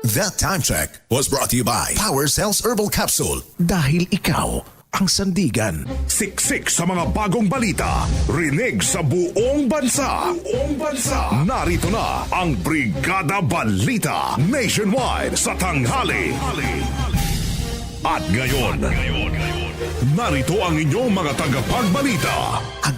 That time check was brought to you by Power Cells Herbal Capsule. Dahil ikaw ang sandigan. Siksik sa mga bagong balita. Rinig sa buong bansa. Buong bansa. Narito na ang Brigada Balita Nationwide sa tanghali. At ngayon, narito ang inyong mga tagapagbalita.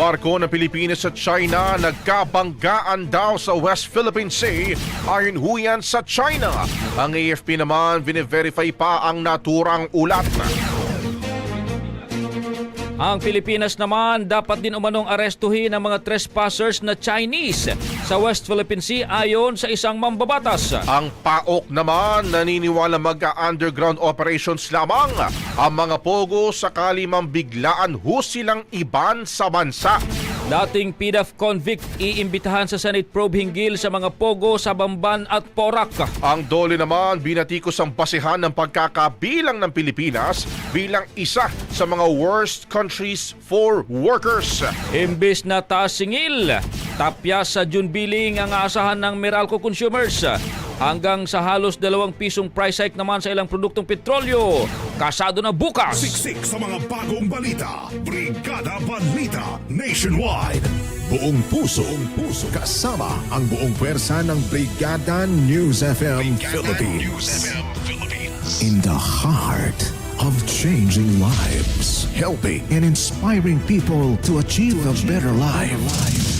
Barko ng Pilipinas at China nagkabanggaan daw sa West Philippine Sea ayon huyan sa China. Ang AFP naman bine-verify pa ang naturang ulat. Ang Pilipinas naman dapat din umanong arestuhin ang mga trespassers na Chinese sa West Philippine Sea ayon sa isang mambabatas. Ang PAOK naman naniniwala mag-underground operations lamang ang mga pogo sakali mambiglaan ho silang iban sa bansa. Dating PDAF convict iimbitahan sa Senate probe hinggil sa mga pogo sa Bamban at Porac. Ang dole naman binatikos ang basehan ng pagkakabilang ng Pilipinas bilang isa sa mga worst countries for workers. Imbis na taas singil, tapya sa June billing ang aasahan ng Meralco consumers. Hanggang sa halos dalawang pisong price hike naman sa ilang produktong petrolyo. Kasado na bukas. Siksik sa mga bagong balita. Brigada Balita Nationwide. Buong puso, buong puso kasama ang buong pwersa ng Brigada News FM Philippines. In the heart of changing lives, helping and inspiring people to achieve a better life.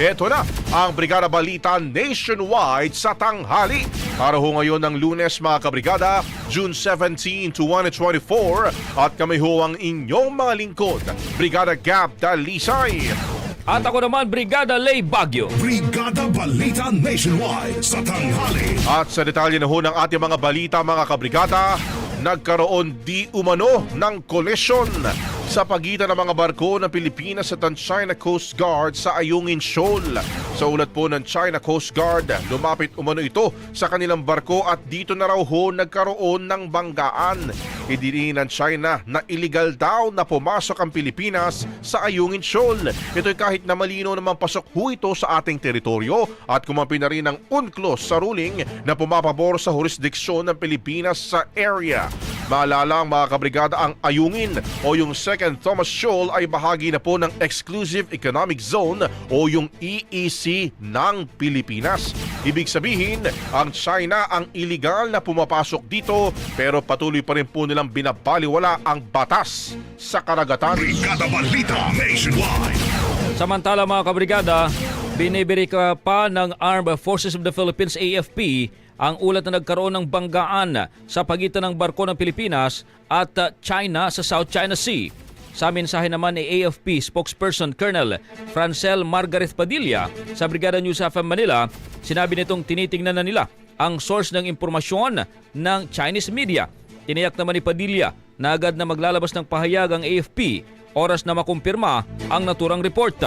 ito na ang Brigada Balita Nationwide sa tanghali. Para ho ngayon ng lunes mga kabrigada, June 17, 2024 at kami ho ang inyong mga lingkod, Brigada Gab Dalisay. At ako naman, Brigada Lay Bagyo. Brigada Balita Nationwide sa tanghali. At sa detalye na ho ng ating mga balita mga kabrigada, nagkaroon di umano ng collision sa pagitan ng mga barko ng Pilipinas at ang China Coast Guard sa Ayungin Shoal. Sa ulat po ng China Coast Guard, lumapit umano ito sa kanilang barko at dito na raw ho nagkaroon ng banggaan. Idiniin ng China na illegal daw na pumasok ang Pilipinas sa Ayungin Shoal. Ito'y kahit na malino naman pasok ho ito sa ating teritoryo at kumampi na rin ng UNCLOS sa ruling na pumapabor sa jurisdiksyon ng Pilipinas sa area. Maalala mga kabrigada ang Ayungin o yung Second Thomas Shoal ay bahagi na po ng Exclusive Economic Zone o yung EEC ng Pilipinas. Ibig sabihin, ang China ang iligal na pumapasok dito pero patuloy pa rin po nilang binabaliwala ang batas sa karagatan. Brigada Balita Nationwide. Samantala mga kabrigada, binibirika pa ng Armed Forces of the Philippines AFP ang ulat na nagkaroon ng banggaan sa pagitan ng barko ng Pilipinas at uh, China sa South China Sea. Sa mensahe naman ni AFP spokesperson Colonel Francel Margaret Padilla sa Brigada News FM Manila, sinabi nitong tinitingnan na nila ang source ng impormasyon ng Chinese media. Tiniyak naman ni Padilla na agad na maglalabas ng pahayag ang AFP oras na makumpirma ang naturang report.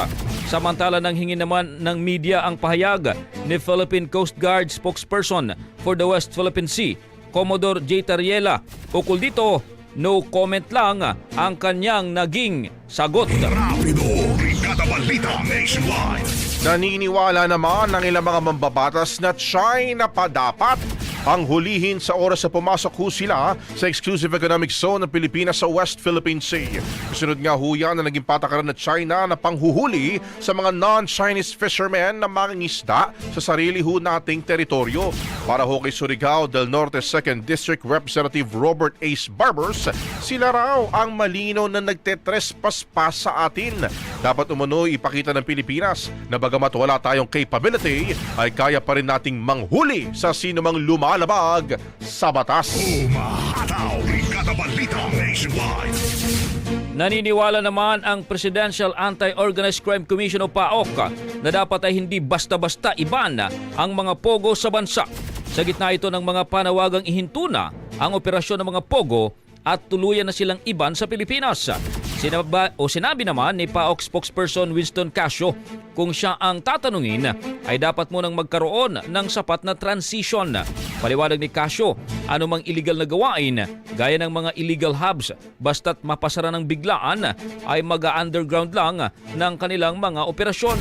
Samantala nang hingin naman ng media ang pahayag ni Philippine Coast Guard spokesperson for the West Philippine Sea, Commodore J. Tariela. Ukol dito, no comment lang ang kanyang naging sagot. Rapido. Brigada Balita. Naniniwala naman ng ilang mga mambabatas na China pa dapat ang hulihin sa oras na pumasok ho sila sa Exclusive Economic Zone ng Pilipinas sa West Philippine Sea. Kasunod nga ho yan na naging patakaran ng China na panghuhuli sa mga non-Chinese fishermen na mangingisda sa sarili ho nating teritoryo. Para ho kay Surigao del Norte 2nd District Representative Robert Ace Barbers, sila raw ang malinaw na nagtetrespas pa sa atin. Dapat umano ipakita ng Pilipinas na bagamat wala tayong capability, ay kaya pa rin nating manghuli sa sinumang lumalabag sa batas. Umahataw. Balita Nationwide. Naniniwala naman ang Presidential Anti-Organized Crime Commission o PAOK na dapat ay hindi basta-basta iban ang mga pogo sa bansa. Sa gitna ito ng mga panawagang ihintuna ang operasyon ng mga pogo at tuluyan na silang iban sa Pilipinas. Sinaba, o sinabi naman ni PAOK spokesperson Winston Casio kung siya ang tatanungin ay dapat munang magkaroon ng sapat na transition. Paliwanag ni Casio, anumang illegal na gawain gaya ng mga illegal hubs basta't mapasara ng biglaan ay mag-underground lang ng kanilang mga operasyon.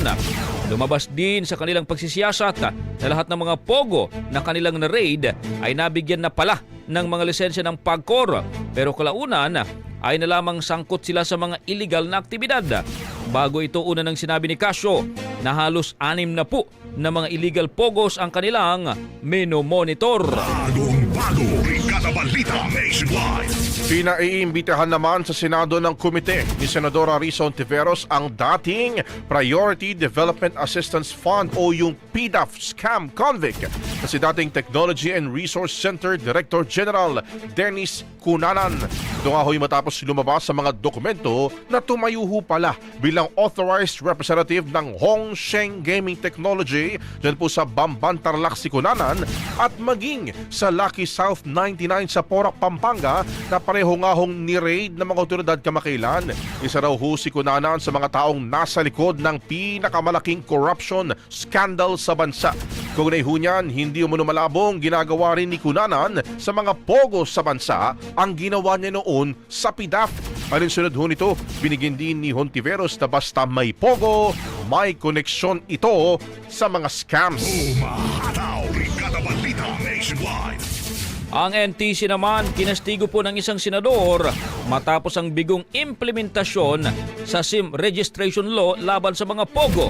Lumabas din sa kanilang pagsisiyasat na lahat ng mga pogo na kanilang na-raid ay nabigyan na pala ng mga lisensya ng PAGCOR pero kalaunan ay na lamang sangkot sila sa mga illegal na aktibidad. Bago ito una ng sinabi ni Casio na halos anim na po na mga illegal pogos ang kanilang minomonitor. Bagong bago. Brigada Balita Nationwide. Pinaiimbitahan naman sa Senado ng komite ni Senadora Risa Ontiveros ang dating Priority Development Assistance Fund o yung PDAF scam convict na si dating Technology and Resource Center Director General Dennis Cunanan. Ito nga ho'y matapos lumabas sa mga dokumento na tumayo pala bilang authorized representative ng Hong Sheng Gaming Technology dyan po sa Bamban Tarlac si Cunanan at maging sa Lucky South 99 sa Porac, Pampanga na pareho nga hong ni-raid ng mga otoridad kamakailan. Isa raw ho si Cunanan sa mga taong nasa likod ng pinakamalaking corruption scandal sa bansa. Kung ho niyan, hindi umano malabong ginagawa rin ni Cunanan sa mga pogo sa bansa ang ginawa niya noon sa PIDAF. Alinsunod ho nito, binigyan din ni Hontiveros na basta may pogo, may koneksyon ito sa mga scams. Umahataw. Brigada Balita Nationwide. Ang NTC naman kinastigo po ng isang senador matapos ang bigong implementasyon sa SIM registration law laban sa mga pogo.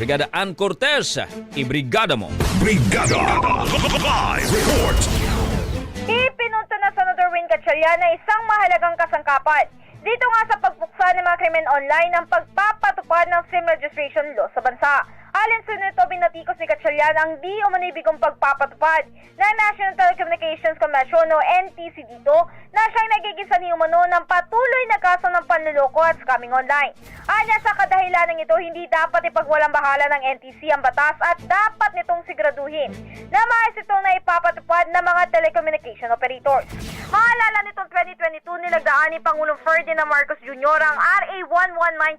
Brigada Ann Cortez, ibrigada mo. Brigada. Live report. Ipinunto na isang mahalagang kasangkapan dito nga sa pagpuksa ng mga krimen online ang pagpapatupad ng SIM registration law sa bansa. Alin sa nito, binatikos ni Gatchalian ang di umanibigong pagpapatupad ng National Telecommunications Commission o NTC dito na siyang nagiging sanhi umano ng patuloy na kaso ng panluloko at scamming online. Anya sa kadahilanan ito, hindi dapat ipagwalang bahala ng NTC ang batas at dapat nitong siguraduhin na maayos itong na ipapatupad ng mga telecommunication operators. Maalala nitong 2022 nilagdaan ni Pangulong Ferdinand Marcos Jr. ang RA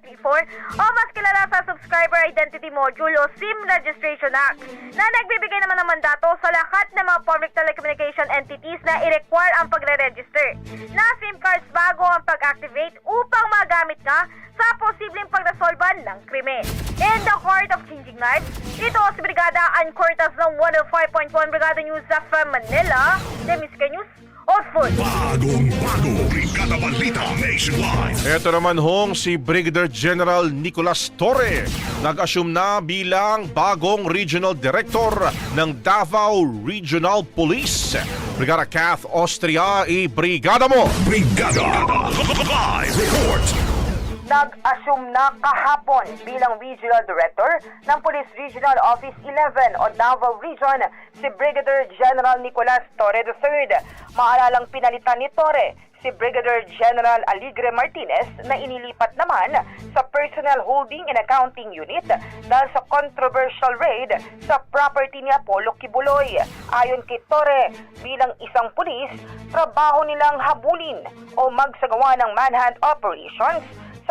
11934 o mas kilala sa Subscriber Identity Module o SIM Registration Act na nagbibigay naman ng mandato sa lahat ng mga public telecommunication entities na i-require ang pagre-register na SIM cards bago ang pag-activate upang magamit nga sa posibleng pagresolban ng krimen. In the heart of changing lives, ito si Brigada Ann Cortas ng 105.1 Brigada News sa Manila, Demiska News, Osford. Bagong bago, Brigada Balita Nationwide. Ito naman hong si Brigadier General Nicolas Torre. Nag-assume na bilang bagong Regional Director ng Davao Regional Police. Brigada Kath Austria, i-brigada mo! Brigada Live Report. Nag-assume na kahapon bilang Regional Director ng Police Regional Office 11 o Davao Region si Brigadier General Nicolas Torre III. Maalalang pinalitan ni Torre si Brigadier General Aligre Martinez na inilipat naman sa Personnel Holding and Accounting Unit dahil sa controversial raid sa property ni Apollo Kibuloy. Ayon kay Torre, bilang isang pulis, trabaho nilang habulin o magsagawa ng manhunt operations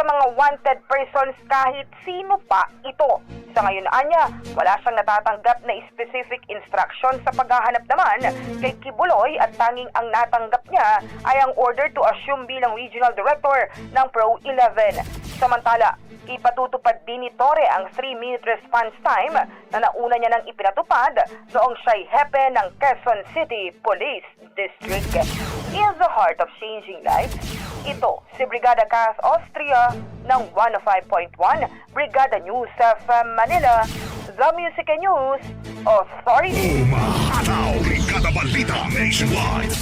sa mga wanted persons kahit sino pa ito. Sa ngayon anya, wala siyang natatanggap na specific instruction sa paghahanap naman kay Kibuloy at tanging ang natanggap niya ay ang order to assume bilang regional director ng Pro 11. Samantala, ipatutupad din ni Torre ang 3-minute response time na nauna niya nang ipinatupad noong siya'y hepe ng Quezon City Police District. In the heart of changing lives, ito si Brigada Cas Austria ng 105.1 Brigada News FM Manila, The Music and News Authority. Umahataw, Brigada Balita Nationwide.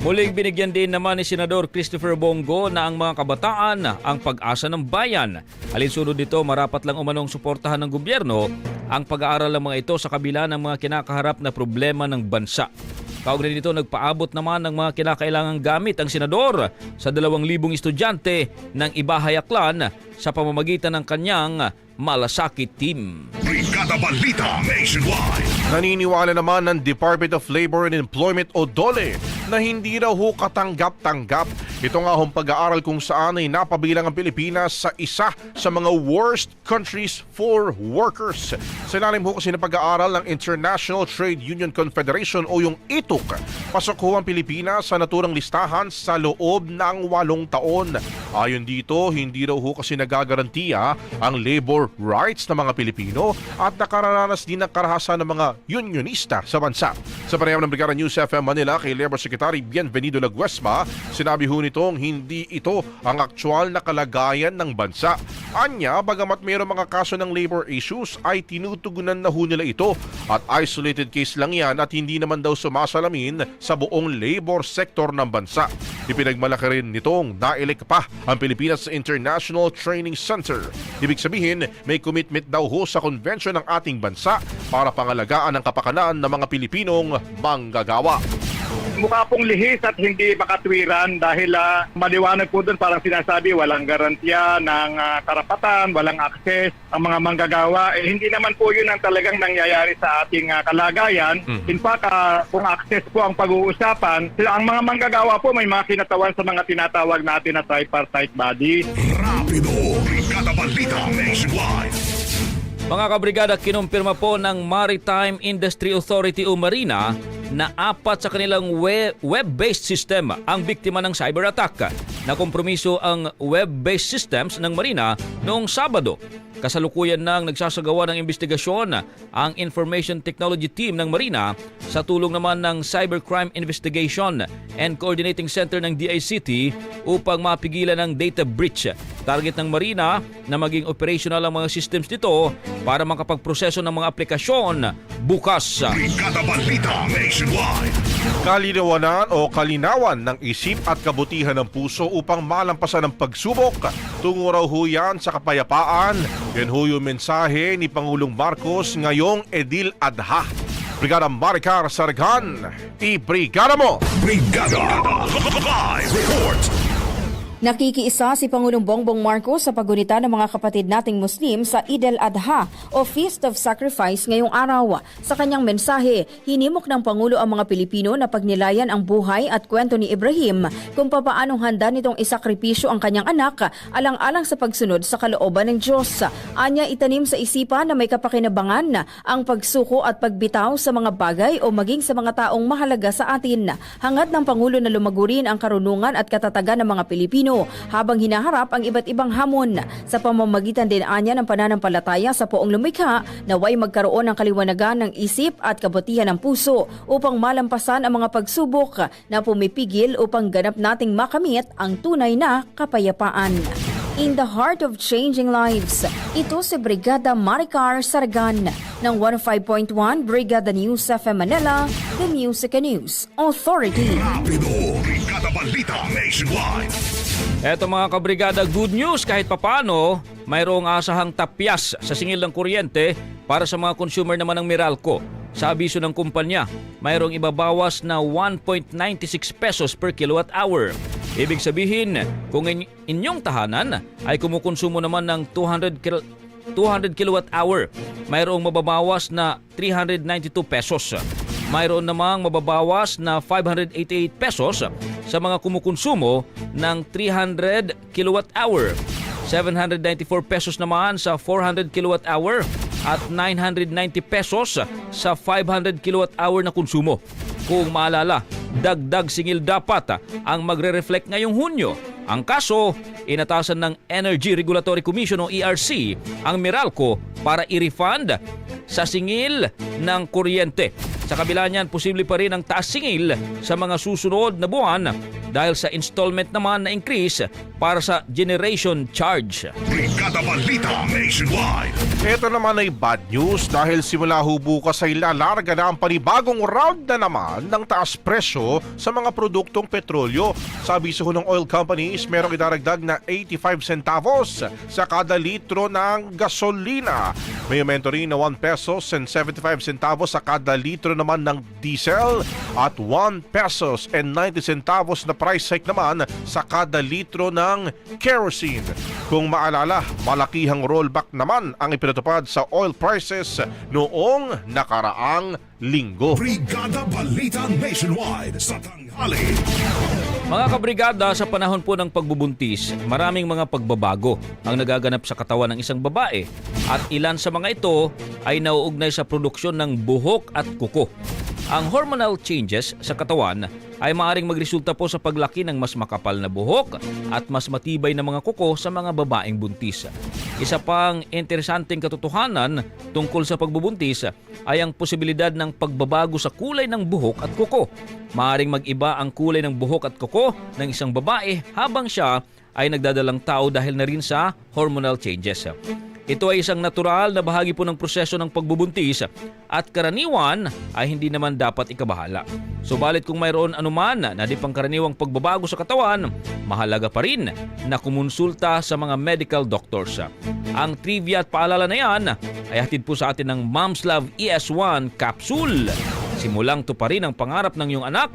Muling binigyan din naman ni Senador Christopher Bongo na ang mga kabataan ang pag-asa ng bayan. Alinsunod dito, marapat lang umanong suportahan ng gobyerno ang pag-aaral ng mga ito sa kabila ng mga kinakaharap na problema ng bansa. Kaugnay nito, nagpaabot naman ng mga kinakailangang gamit ang senador sa 2,000 estudyante ng Ibahayaklan sa pamamagitan ng kanyang malasakit team. Brigada Balita Nationwide. Naniniwala naman ng Department of Labor and Employment o DOLE na hindi raw ho katanggap-tanggap. Ito nga hong pag-aaral kung saan ay napabilang ang Pilipinas sa isa sa mga worst countries for workers. Sa ilalim ho kasi ng pag-aaral ng International Trade Union Confederation o yung ITUC, pasok ho ang Pilipinas sa naturang listahan sa loob ng walong taon. Ayon dito, hindi raw ho kasi nagagarantiya ang labor rights ng mga Pilipino at nakararanas din ng karahasan ng mga unionista sa bansa. Sa panayam ng Brigada News FM Manila kay Labor Secretary Bienvenido Laguesma, sinabi ho nitong hindi ito ang aktual na kalagayan ng bansa. Anya, bagamat mayroong mga kaso ng labor issues ay tinutugunan na ho nila ito at isolated case lang yan at hindi naman daw sumasalamin sa buong labor sector ng bansa. Ipinagmalaki rin nitong nailik pa ang Pilipinas International Training Center. Ibig sabihin, may commitment daw ho sa konvensyon ng ating bansa para pangalagaan ang kapakanan ng mga Pilipinong manggagawa. Mukha pong lihis at hindi makatwiran dahil ah, maliwanag po doon parang sinasabi walang garantiya ng ah, karapatan, walang akses ang mga manggagawa. Eh, hindi naman po yun ang talagang nangyayari sa ating ah, kalagayan. In fact, ah, kung access po ang pag-uusapan, sila- ang mga manggagawa po may mga kinatawan sa mga tinatawag natin na tripartite body. Rapido, Brigada Balita Nationwide. Mga kabrigada, kinumpirma po ng Maritime Industry Authority o Marina na apat sa kanilang we- web-based system ang biktima ng cyber attack. Nakompromiso ang web-based systems ng Marina noong Sabado. Kasalukuyan nang nagsasagawa ng investigasyon ang Information Technology Team ng Marina sa tulong naman ng Cybercrime Investigation and Coordinating Center ng DICT upang mapigilan ang data breach. Target ng Marina na maging operational ang mga systems nito para makapagproseso ng mga aplikasyon bukas. Brigada Balita Nationwide. Kalinawanan o kalinawan ng isip at kabutihan ng puso upang malampasan ang pagsubok. Tungo raw ho yan sa kapayapaan. Yan ho yung mensahe ni Pangulong Marcos ngayong Edil Adha. Brigada Maricar Sargan, i-brigada mo! Brigada Live Report. Nakikiisa si Pangulong Bongbong Marcos sa pagunita ng mga kapatid nating Muslim sa Eid al-Adha o Feast of Sacrifice ngayong araw. Sa kanyang mensahe, hinimok ng Pangulo ang mga Pilipino na pagnilayan ang buhay at kwento ni Ibrahim kung papaanong handa nitong isakripisyo ang kanyang anak alang-alang sa pagsunod sa kalooban ng Diyos. Anya itanim sa isipan na may kapakinabangan ang pagsuko at pagbitaw sa mga bagay o maging sa mga taong mahalaga sa atin. Hangad ng Pangulo na lumagurin ang karunungan at katatagan ng mga Pilipino Pilipino habang hinaharap ang iba't ibang hamon. Sa pamamagitan din anya ng pananampalataya sa poong lumikha, naway magkaroon ng kaliwanagan ng isip at kabutihan ng puso upang malampasan ang mga pagsubok na pumipigil upang ganap nating makamit ang tunay na kapayapaan. In the heart of changing lives, ito si Brigada Maricar Sargan ng 105.1 Brigada News FM Manila, the Music and News Authority. Rapido, Brigada Balita Nationwide. Eto mga kabrigada, good news kahit papano, mayroong asahang tapyas sa singil ng kuryente para sa mga consumer naman ng Meralco. Sa abiso ng kumpanya, mayroong ibabawas na 1.96 pesos per kilowatt hour. Ibig sabihin, kung in- inyong tahanan ay kumukonsumo naman ng 200 kil- 200 kilowatt hour, mayroong mababawas na 392 pesos. Mayroon namang mababawas na 588 pesos sa mga kumukonsumo ng 300 kilowatt hour. 794 pesos naman sa 400 kilowatt hour at 990 pesos sa 500 kilowatt hour na konsumo. Kung maalala, dagdag singil dapat ang magre-reflect ngayong Hunyo. Ang kaso, inatasan ng Energy Regulatory Commission o ERC ang Meralco para i-refund sa singil ng kuryente. Sa kabila niyan, posible pa rin ang taas singil sa mga susunod na buwan dahil sa installment naman na increase para sa generation charge. Brigada Balita Nationwide. Ito naman ay bad news dahil simula ho bukas ay lalarga na ang panibagong round na naman ng taas presyo sa mga produktong petrolyo. Sa abiso ho ng oil companies, merong idaragdag na 85 centavos sa kada litro ng gasolina. May aumento rin na 1 pesos and 75 centavos sa kada litro naman ng diesel at 1 pesos and 90 centavos na price hike naman sa kada litro ng kerosene. Kung maalala, malakihang rollback naman ang ipinatupad sa oil prices noong nakaraang linggo. Brigada Balita Nationwide sa tanghali. Mga kabrigada, sa panahon po ng pagbubuntis, maraming mga pagbabago ang nagaganap sa katawan ng isang babae at ilan sa mga ito ay nauugnay sa produksyon ng buhok at kuko. Ang hormonal changes sa katawan ay maaaring magresulta po sa paglaki ng mas makapal na buhok at mas matibay na mga kuko sa mga babaeng buntis. Isa pang interesanteng katotohanan tungkol sa pagbubuntis ay ang posibilidad ng pagbabago sa kulay ng buhok at kuko. Maaring mag-iba ang kulay ng buhok at kuko ng isang babae habang siya ay nagdadalang tao dahil na rin sa hormonal changes. Ito ay isang natural na bahagi po ng proseso ng pagbubuntis at karaniwan ay hindi naman dapat ikabahala. Subalit kung mayroon anuman na di pangkaraniwang pagbabago sa katawan, mahalaga pa rin na kumonsulta sa mga medical doctors. Ang trivia at paalala na yan ay hatid po sa atin ng Mom's Love ES1 capsule. Simulang tuparin ang pangarap ng iyong anak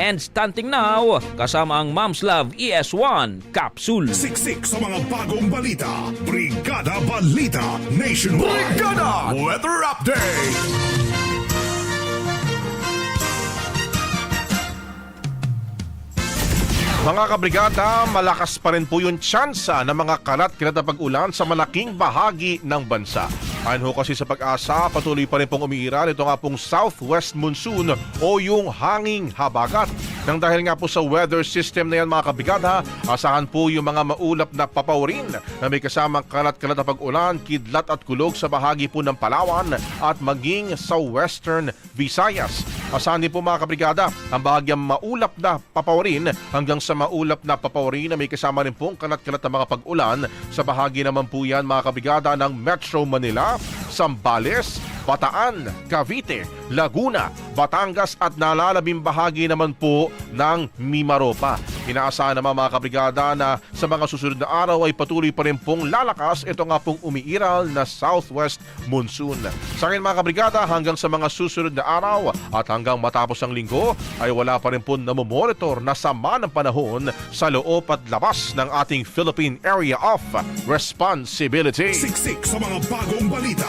and stunting now kasama ang Mom's Love ES1 capsule. Siksik sa mga bagong balita. Brigada Balita Nationwide. Brigada Weather Update. Mga kabrigada, malakas pa rin po yung tsansa ng mga kalat-kalat na pag-ulan sa malaking bahagi ng bansa. Ayon ho kasi sa pag-asa, patuloy pa rin pong umiiral ito nga pong southwest monsoon o yung hanging habagat. Nang dahil nga po sa weather system na yan mga kabigada, asahan po yung mga maulap na papawarin na may kasamang kalat-kalat na pag-ulan, kidlat at kulog sa bahagi po ng Palawan at maging sa western Visayas. Asahan din po mga kabrigada ang bahagyang maulap na papawarin hanggang sa maulap na papawarin na may kasama rin pong kalat-kalat na mga pag-ulan. Sa bahagi naman po yan mga kabrigada ng Metro Manila, Sambales, Bataan, Cavite, Laguna, Batangas at nalalabing bahagi naman po ng Mimaropa. Inaasahan naman mga kabrigada na sa mga susunod na araw ay patuloy pa rin pong lalakas ito nga pong umiiral na southwest monsoon. Sa akin mga kabrigada hanggang sa mga susunod na araw at hanggang matapos ang linggo ay wala pa rin po namomonitor na sama ng panahon sa loob at labas ng ating Philippine Area of Responsibility. Siksik sa mga bagong balita.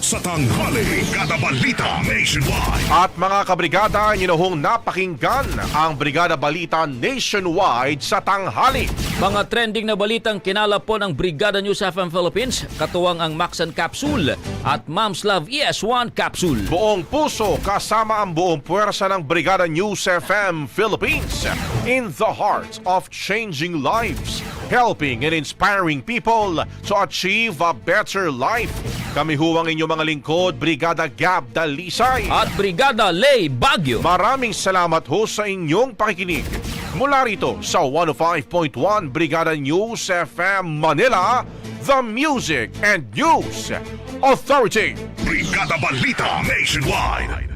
Sa tanghali. Brigada Balita Nationwide. At mga kabrigada, inyo na hong napakinggan ang Brigada Balita Nationwide sa tanghali. Mga trending na balitang kinalap po ng Brigada News FM Philippines, katuwang ang Maxan Capsule at Mom's Love ES1 Capsule. Buong puso kasama ang buong puwersa ng Brigada News FM Philippines in the heart of changing lives, helping and inspiring people to achieve a better life. Kami huwang inyong mga lingkod, Brigada Gab Dalisay. At Brigada Lay Bagyo. Maraming salamat ho sa inyong pakikinig. Mula rito sa 105.1 Brigada News FM Manila, the Music and News Authority. Brigada Balita Nationwide.